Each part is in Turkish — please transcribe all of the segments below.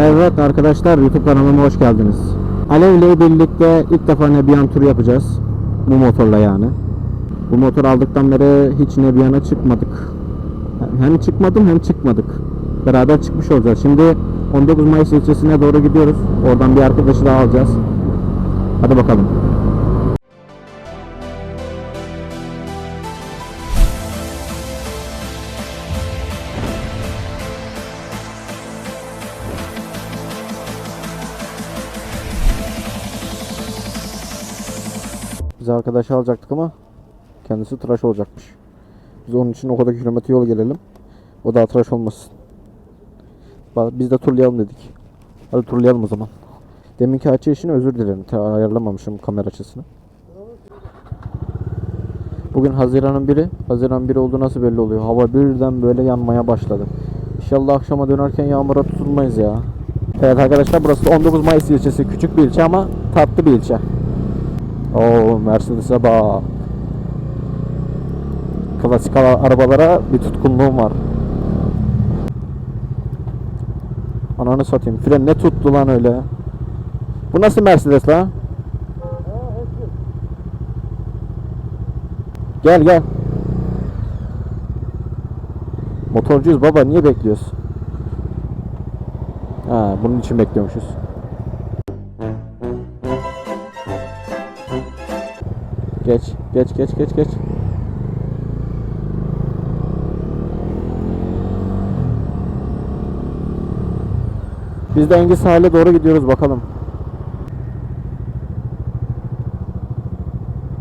Evet arkadaşlar YouTube kanalıma hoş geldiniz. Alev ile birlikte ilk defa Nebiyan turu yapacağız. Bu motorla yani. Bu motor aldıktan beri hiç Nebiyan'a çıkmadık. Hem çıkmadım hem çıkmadık. Beraber çıkmış olacağız. Şimdi 19 Mayıs ilçesine doğru gidiyoruz. Oradan bir arkadaşı daha alacağız. Hadi bakalım. Arkadaşı alacaktık ama kendisi tıraş olacakmış. Biz onun için o kadar kilometre yol gelelim. O da tıraş olmasın. Ba- Biz de turlayalım dedik. Hadi turlayalım o zaman. Deminki açı için özür dilerim. Ta- ayarlamamışım kamera açısını. Bugün Haziran'ın biri. Haziran 1 olduğu nasıl belli oluyor? Hava birden böyle yanmaya başladı. İnşallah akşama dönerken yağmura tutulmayız ya. Evet arkadaşlar burası 19 Mayıs ilçesi. Küçük bir ilçe ama tatlı bir ilçe. Oo Mercedes'e bak. Klasik ara- arabalara bir tutkunluğum var. Ananı satayım. Fren ne tuttu lan öyle? Bu nasıl Mercedes lan? Gel gel. Motorcuyuz baba niye bekliyoruz? Ha bunun için bekliyormuşuz. Geç, geç, geç, geç, geç. Biz de Engin sahile doğru gidiyoruz bakalım.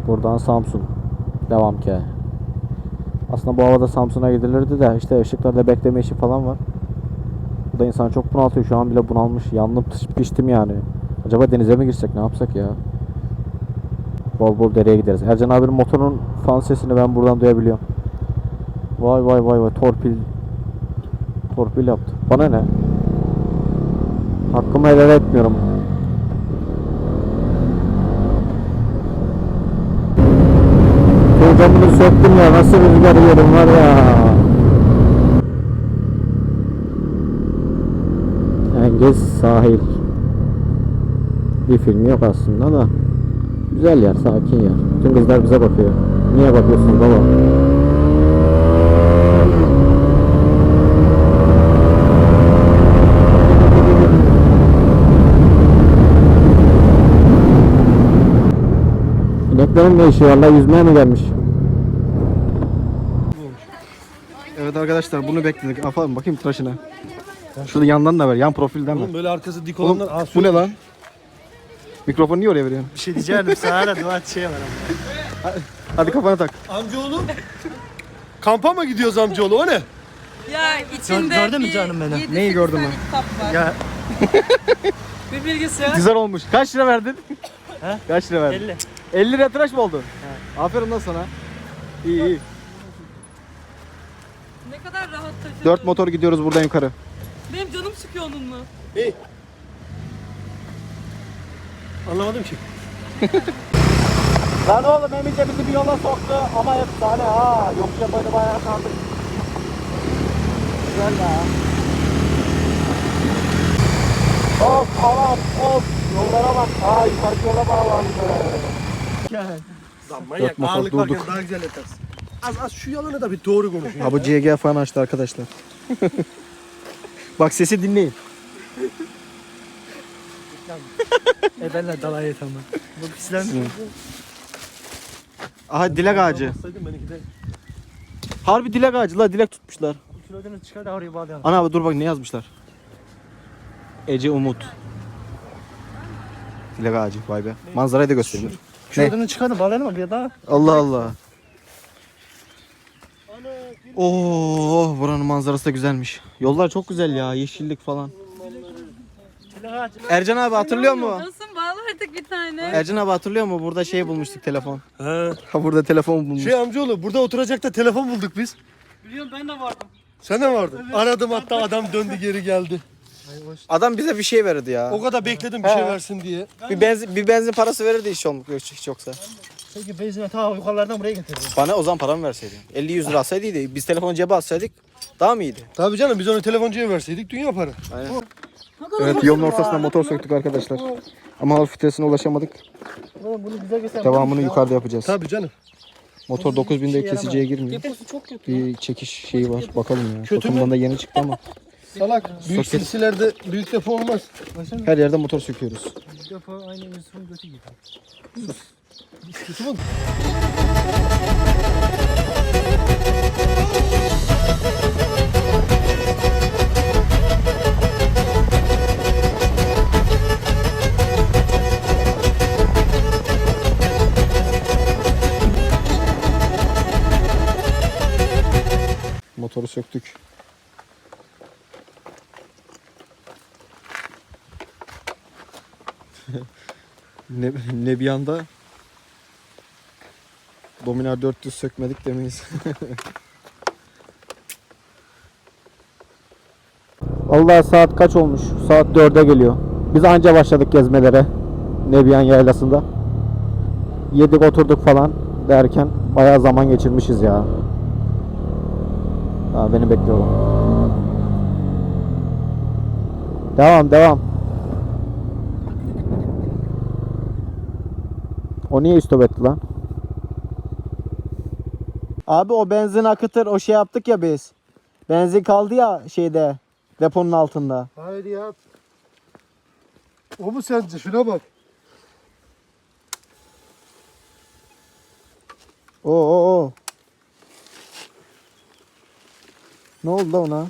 Buradan Samsun. Devam ki. Aslında bu havada Samsun'a gidilirdi de işte ışıklarda bekleme işi falan var. Bu da insan çok bunaltıyor. Şu an bile bunalmış. Yandım piştim yani. Acaba denize mi girsek ne yapsak ya? Bol bol dereye gideriz. Ercan abinin motorun fan sesini ben buradan duyabiliyorum. Vay vay vay vay torpil torpil yaptı. Bana ne? Hakkımı helal etmiyorum. Programını söktüm ya nasıl rüzgar yerim var ya. Engiz sahil. Bir filmi yok aslında da. Güzel yer, sakin yer. Bütün kızlar bize bakıyor. Niye bakıyorsun baba? İneklerin ne işi var? Yüzmeye mi gelmiş? Evet arkadaşlar bunu bekledik. Afalım bakayım tıraşına. Şurada yandan da ver. Yan profilden ver. Oğlum böyle arkası dik Oğlum, olanlar bu ne lan? Mikrofonu niye oraya veriyorsun? Bir şey diyeceğim sana da dua şey var Hadi kafana tak. Amcaoğlu. Kampa mı gidiyoruz amcaoğlu o ne? Ya içinde gördün mü bir canım yedi, Neyi sekiz gördün tane mü? kitap var. Ya Bir bilgisayar. Güzel olmuş. Kaç lira verdin? He? Kaç lira verdin? 50. 50 lira tıraş mı oldun? Aferin lan sana. İyi iyi. Ne kadar rahat taşıdın. 4 motor gidiyoruz buradan yukarı. Benim canım çıkıyor onunla. Anlamadım ki. Lan oğlum Emice bizi bir yola soktu ama efsane ha. Yoksa böyle bayağı kaldık. Güzel ya. Of aman of. Yollara bak. Aa yukarı yola bağlandı. Lan manyak ağırlık durduk. varken daha güzel yaparsın. Az az şu yalanı da bir doğru konuşun. Ha bu CG falan açtı arkadaşlar. Bak sesi dinleyin. E benle dalay et ama. Bu pislen. Aha dilek ağacı. Olsaydım Harbi dilek ağacı la dilek tutmuşlar. kilodan çıkar da oraya bağlayalım. Ana dur bak ne yazmışlar. Ece Umut. Dilek ağacı vay be. Manzarayı da gösteriyor. Kilodan çıkar da bağlayalım mı bir daha? Allah Allah. Oo, buranın manzarası da güzelmiş. Yollar çok güzel ya, yeşillik falan. Ercan abi hatırlıyor mu? Nasılsın? Bağla artık bir tane. Ercan abi hatırlıyor mu? Burada şey bulmuştuk telefon. He. Ha burada telefon bulmuş. Şey amcaoğlu burada oturacak da telefon bulduk biz. Biliyorum ben de vardım. Sen de vardın? Aradım hatta adam döndü geri geldi. Adam bize bir şey verdi ya. O kadar bekledim bir şey versin diye. Bir benzin bir benzin parası verirdi hiç olmak hiç yoksa. Peki benzine ta yukarılardan buraya getirdim. Bana o zaman paramı verseydin. 50 100 lira alsaydı iyiydi. Biz telefonu cebe alsaydık daha mı iyiydi? Tabii canım biz onu telefoncuya verseydik dünya para. Aynen. Evet yolun ortasına motor söktük arkadaşlar. Ama hafif vitesine ulaşamadık. Oğlum bunu güzel göster. Devamını yukarıda yapacağız. Tabii canım. Motor 9000'de kesiciye girmiyor. Deposu çok kötü. Bir çekiş şeyi var. Bakalım ya. Kötü mü? Bakımdan da yeni çıktı ama. Salak. Büyük Soket. silsilerde büyük depo olmaz. Başım Her yerde motor söküyoruz. depo aynı Yusuf'un götü gibi. Yusuf'un. Motoru söktük. ne, ne bir anda Dominar 400 sökmedik demeyiz. Allah saat kaç olmuş? Saat 4'e geliyor. Biz anca başladık gezmelere. Nebiyan yaylasında. Yedik oturduk falan derken bayağı zaman geçirmişiz ya. Beni bekliyorlar. Devam devam. O niye istop etti lan? Abi o benzin akıtır o şey yaptık ya biz. Benzin kaldı ya şeyde deponun altında. Hayır ya. O mu sence? Şuna bak. O o o. Ne oldu da ona?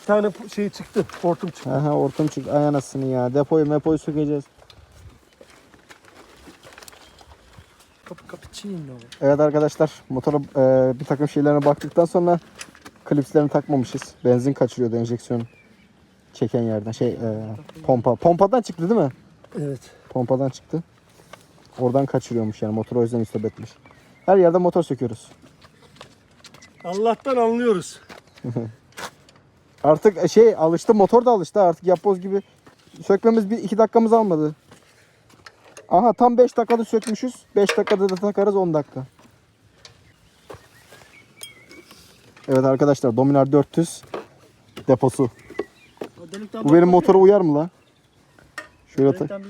Bir tane şey çıktı. Hortum çıktı. Aha ortam çık ay anasını ya. Depoyu mepoyu sökeceğiz. Kapı cappuccino. Evet arkadaşlar motora e, bir takım şeylerine baktıktan sonra klipslerini takmamışız. Benzin kaçırıyordu enjeksiyon çeken yerden. Şey e, pompa. Pompadan çıktı değil mi? Evet. Pompadan çıktı. Oradan kaçırıyormuş yani motor o yüzden istop etmiş. Her yerde motor söküyoruz. Allah'tan anlıyoruz. Artık e, şey alıştı motor da alıştı artık yapboz gibi sökmemiz bir iki dakikamız almadı. Aha tam 5 dakikada sökmüşüz. 5 dakikada da takarız 10 dakika. Evet arkadaşlar Dominar 400 deposu. Bu benim motora uyar mı la? Şöyle baksaydın.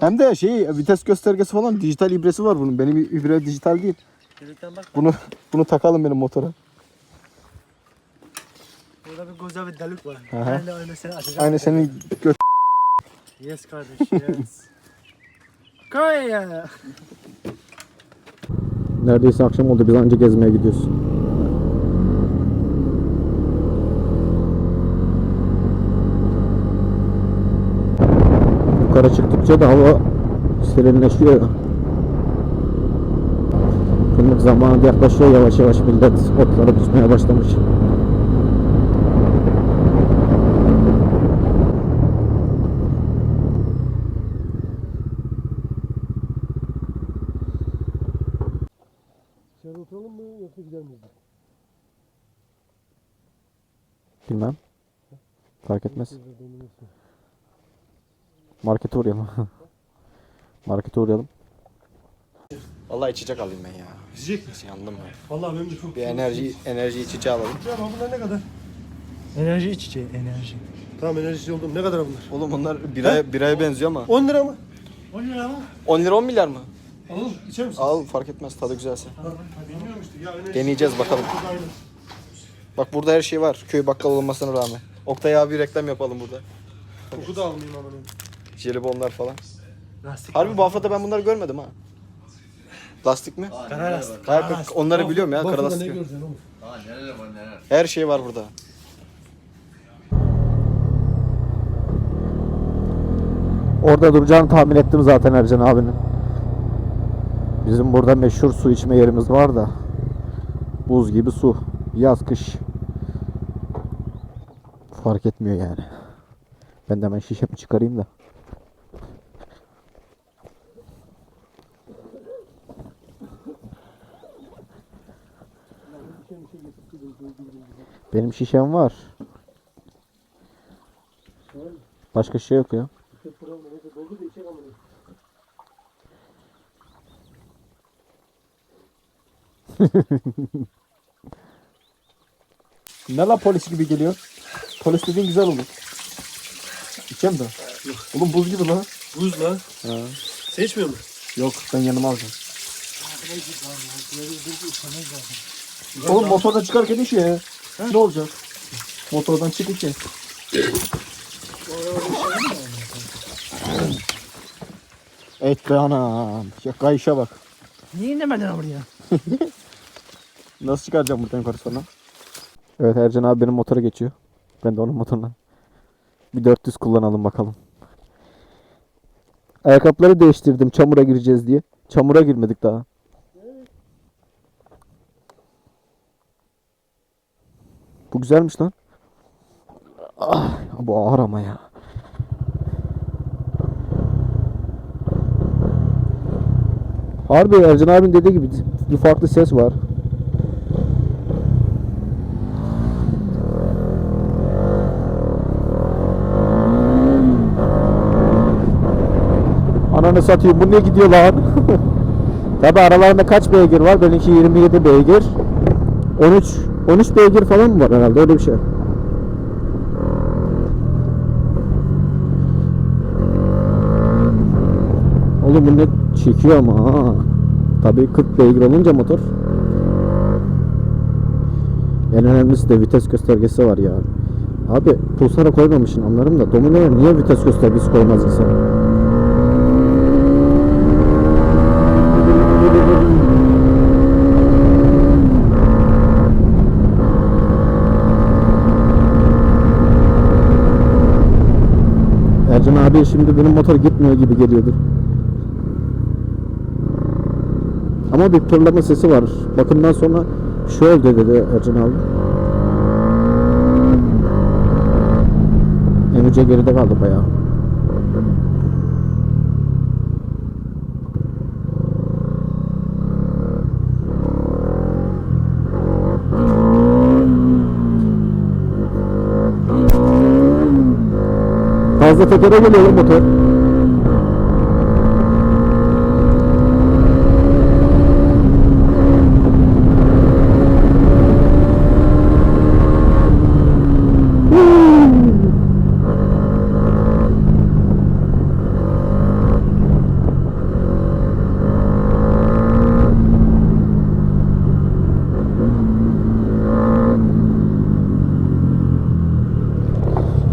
Hem de şey vites göstergesi falan dijital ibresi var bunun. Benim ibre dijital değil. Bunu bunu takalım benim motora. Burada bir delik var. Aha. Ben de aynı seni açacağım. Aynı senin göt Yes kardeş yes. Koy ya. Neredeyse akşam oldu. Biz anca gezmeye gidiyoruz. Yukarı çıktıkça da hava serinleşiyor. Günlük zamanı yaklaşıyor yavaş yavaş millet otları biçmeye başlamış. Fark etmez. Markete uğrayalım. Markete uğrayalım. Vallahi içecek alayım ben ya. Yiyecek misin? Yandım ben. Vallahi benim de çok Bir enerji enerji içeceği alalım. Ya ama bunlar ne kadar? Enerji içeceği enerji. Tamam enerjisi oldum. Ne kadar bunlar? Oğlum onlar biraya, biraya benziyor ama. 10 lira mı? 10 lira mı? 10 lira 10 milyar mı? Alalım. İçer misin? Al fark etmez tadı güzelse. Bilmiyorum işte. Ya. Deneyeceğiz bakalım. Bak burada her şey var. Köy bakkal olmasına rağmen. Oktay abi reklam yapalım burada. Koku da almayayım ama. Jelibonlar falan. Lastik. Harbi bu haftada ben bunları görmedim ha. Lastik mi? Kara lastik. Hayır, Kara lastik. onları biliyorum ya. Bak Kara burada ne lastik. göreceksin oğlum? Her şey var burada. Orada duracağını tahmin ettim zaten Ercan abinin. Bizim burada meşhur su içme yerimiz var da. Buz gibi su. Yaz kış. Fark etmiyor yani. Ben de hemen şişemi çıkarayım da. Benim şişem var. Başka şey yok ya. ne la polis gibi geliyor? Polis dediğin güzel olur. İçeceğim de. Oğlum buz gibi lan. Buz lan. Ha. Sen içmiyor musun? Yok ben yanıma alacağım. Oğlum motordan çıkarken iş ya. Ne olacak? Motordan çık içe. Et be anam. Şaka işe bak. Niye inemedin oraya? Nasıl çıkaracağım buradan yukarı sonra? Evet Ercan abi benim motora geçiyor. Ben de onun motoruna. Bir 400 kullanalım bakalım. Ayakkabıları değiştirdim çamura gireceğiz diye. Çamura girmedik daha. Bu güzelmiş lan. Ah, bu ağır ama ya. Harbi Ercan abinin dediği gibi bir farklı ses var. Ananı satayım bu ne gidiyor lan? Tabi aralarında kaç beygir var? Benimki 27 beygir. 13 13 beygir falan mı var herhalde öyle bir şey. Oğlum bu ne çekiyor ama ha. Tabii 40 beygir olunca motor. En önemlisi de vites göstergesi var ya. Abi pulsara koymamışsın anlarım da Domino'ya niye vites göstergesi koymaz insan? Ercan abi şimdi benim motor gitmiyor gibi geliyordur. Ama bir pırlama sesi var. Bakımdan sonra şu oldu dedi Ercan abi. Emice geride kaldı bayağı. Fazla tekere geliyor motor.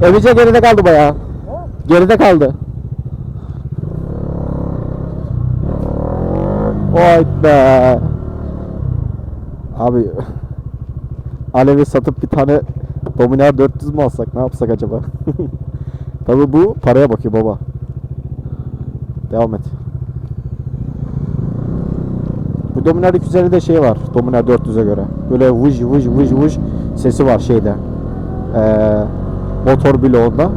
Emice geride kaldı bayağı. Geride kaldı. Oy be. Abi Alevi satıp bir tane Dominar 400 mü alsak ne yapsak acaba? Tabii bu paraya bakıyor baba. Devam et. Bu Dominar 250'de şey var. Dominar 400'e göre. Böyle vuj vuj vuj vuj sesi var şeyde. Ee, motor bloğunda.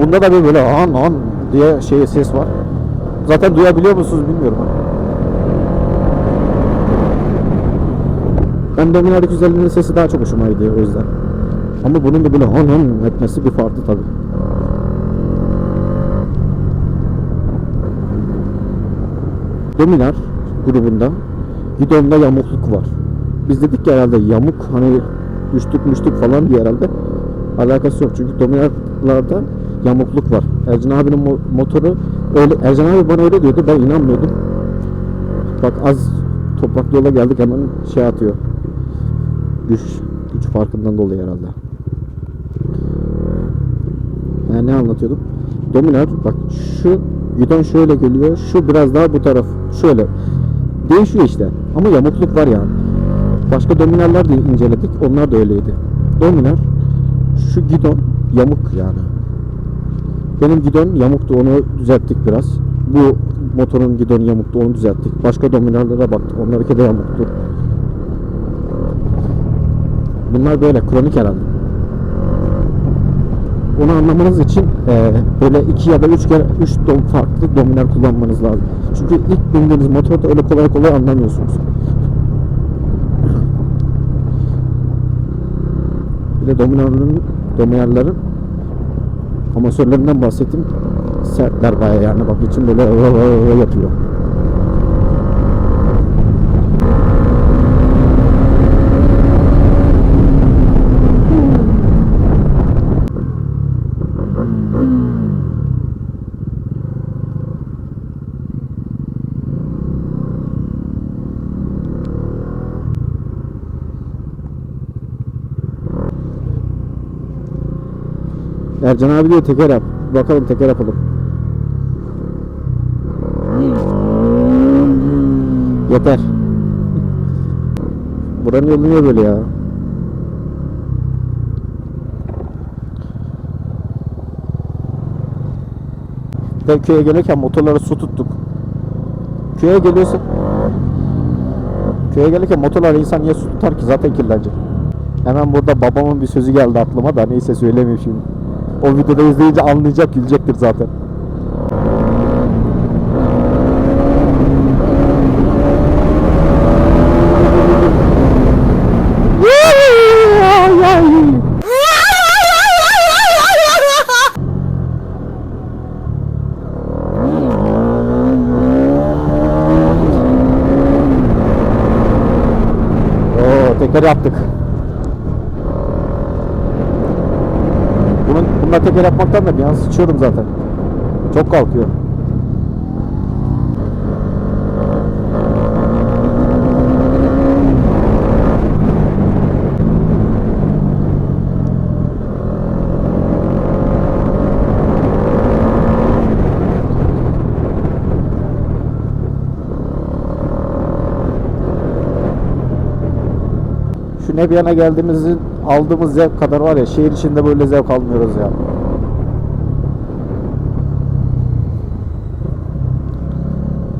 Bunda da bir böyle an an diye şey ses var. Zaten duyabiliyor musunuz bilmiyorum. Ben Dominar 250'nin sesi daha çok hoşuma gidiyor o yüzden. Ama bunun da böyle han han etmesi bir farklı tabi. Dominar grubunda gidonda yamukluk var. Biz dedik ya herhalde yamuk hani düştük müştük falan diye herhalde alakası yok. Çünkü Dominar'larda yamukluk var. Ercan abinin mo- motoru öyle Ercan abi bana öyle diyordu. Ben inanmıyordum. Bak az topraklı yola geldik hemen şey atıyor. Güç güç farkından dolayı herhalde. Yani ne anlatıyordum? Dominar bak şu gidon şöyle geliyor. Şu biraz daha bu taraf şöyle. Değişiyor işte. Ama yamukluk var yani. Başka dominarlar da inceledik. Onlar da öyleydi. Dominar şu gidon yamuk yani. Benim gidon yamuktu onu düzelttik biraz. Bu motorun gidonu yamuktu onu düzelttik. Başka dominarlara baktık. Onlarınki de yamuktu. Bunlar böyle kronik herhalde. Onu anlamanız için eee, böyle iki ya da üç kere üç dom farklı dominar kullanmanız lazım. Çünkü ilk bindiğiniz motorda öyle kolay kolay anlamıyorsunuz. Bir de dominarların dominarların amasörlerinden bahsettim. Sertler bayağı yani bak için böyle yapıyor. Ercan abi diyor teker yap. Bakalım teker yapalım. Yeter. Buranın yolu niye böyle ya? Ben köye gelirken motorlara su tuttuk. Köye geliyorsun. Köye gelirken motorlara insan niye su tutar ki zaten kirlenecek. Hemen burada babamın bir sözü geldi aklıma da neyse söylemeyeyim şimdi. O videoda izleyince anlayacak gülecektir zaten. Oo, teker yaptık. Bununla teker yapmaktan da bir an sıçıyorum zaten. Çok kalkıyor. Şu Nebyan'a geldiğimizin aldığımız zevk kadar var ya şehir içinde böyle zevk almıyoruz ya.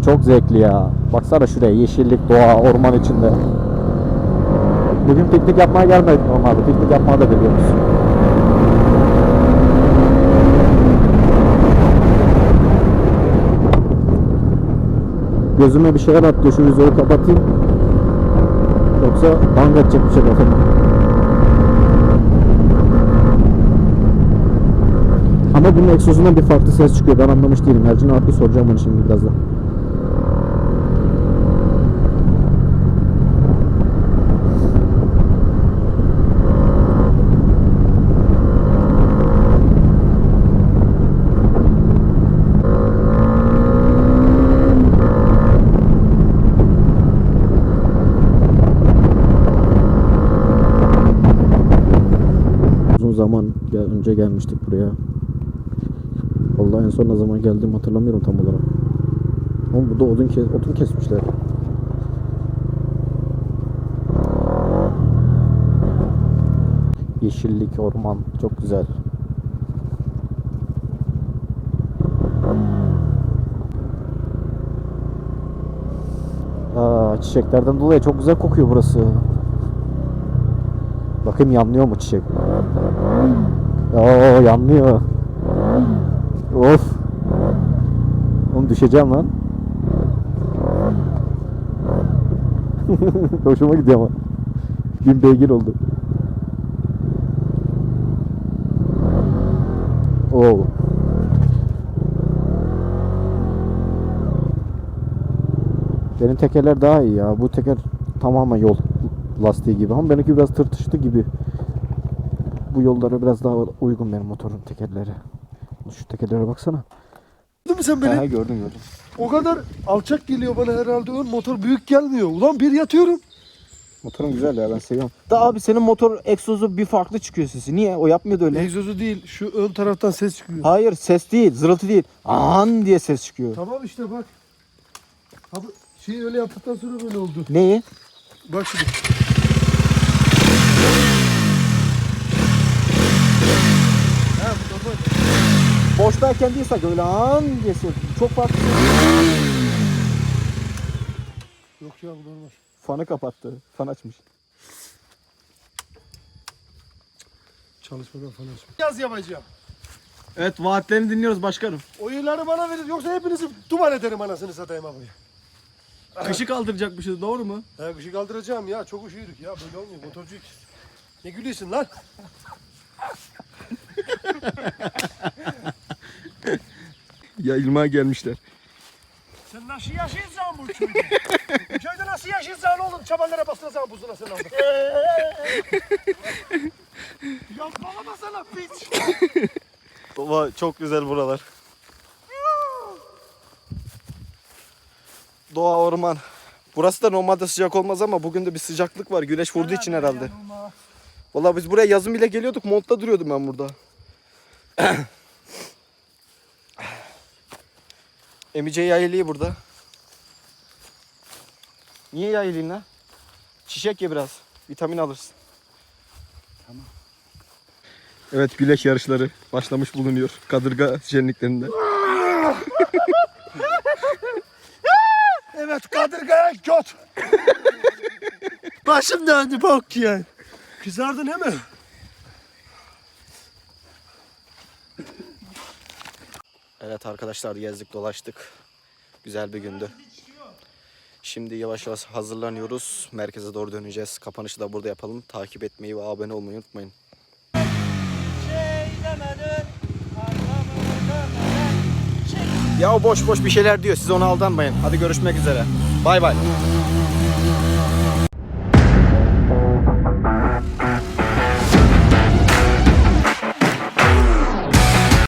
Çok zevkli ya. Baksana şuraya yeşillik, doğa, orman içinde. Bugün piknik yapmaya gelmedik normalde. Piknik yapmaya da geliyoruz. Gözüme bir şeyler atlıyor. Şu yüzleri kapatayım. Yoksa bang edecek bir şey kafama. Ama bunun egzozundan bir farklı ses çıkıyor. Ben anlamış değilim. Ercan abi soracağım onu şimdi birazdan. Uzun zaman gel- önce gelmiştik buraya. Vallahi en son ne zaman geldim hatırlamıyorum tam olarak. Ama burada odun, kes odun kesmişler. Yeşillik, orman çok güzel. Aa, çiçeklerden dolayı çok güzel kokuyor burası. Bakayım yanlıyor mu çiçek? Oo yanlıyor. Of. Oğlum düşeceğim lan. Hoşuma gidiyor ama. Bin beygir oldu. Oo. Benim tekerler daha iyi ya. Bu teker tamamen yol lastiği gibi ama benimki biraz tırtıştı gibi. Bu yollara biraz daha uygun benim motorun tekerleri. Şu tekerlere baksana. Gördün mü sen beni? Ha, gördüm gördüm. O kadar alçak geliyor bana herhalde ön motor büyük gelmiyor. Ulan bir yatıyorum. Motorun güzel ya ben seviyorum. Da abi senin motor egzozu bir farklı çıkıyor sesi. Niye? O yapmıyordu öyle. Egzozu değil şu ön taraftan ses çıkıyor. Hayır ses değil, zırıltı değil. An diye ses çıkıyor. Tamam işte bak. Abi şeyi öyle yaptıktan sonra böyle oldu. Neyi? Bak şimdi. Ha bu normal. Boştayken değilse öyle an ses. Çok farklı. Yok ya bu normal. Fanı kapattı. Fan açmış. Çalışmadan falan açma. Yaz yapacağım. Evet vaatlerini dinliyoruz başkanım. Oyunları bana verin yoksa hepinizi duman ederim anasını satayım abi. Kışı kaldıracakmışız doğru mu? Ha kışı kaldıracağım ya çok üşüdük ya böyle olmuyor motorcuyuz. Ne gülüyorsun lan? Yayılmaya gelmişler. Sen nasıl yaşıyorsun bu köyde? bu köyde nasıl yaşıyorsun oğlum? Çabanlara bastıracaksın buzuna sen orada. Yapmalama sana piç. Baba çok güzel buralar. Doğa orman. Burası da normalde sıcak olmaz ama bugün de bir sıcaklık var. Güneş vurduğu için herhalde. Vallahi biz buraya yazın bile geliyorduk. Montla duruyordum ben burada. Emice yayılıyor burada. Niye yayılayım lan? Çiçek ye biraz. Vitamin alırsın. Tamam. Evet güleş yarışları başlamış bulunuyor. Kadırga şenliklerinde. Evet kadırgaya göt. Başım döndü bok ya. Kızardın değil mi? Evet arkadaşlar gezdik dolaştık. Güzel bir gündü. Şimdi yavaş yavaş hazırlanıyoruz. Merkeze doğru döneceğiz. Kapanışı da burada yapalım. Takip etmeyi ve abone olmayı unutmayın. Ya boş boş bir şeyler diyor. Siz ona aldanmayın. Hadi görüşmek üzere. Bay bay.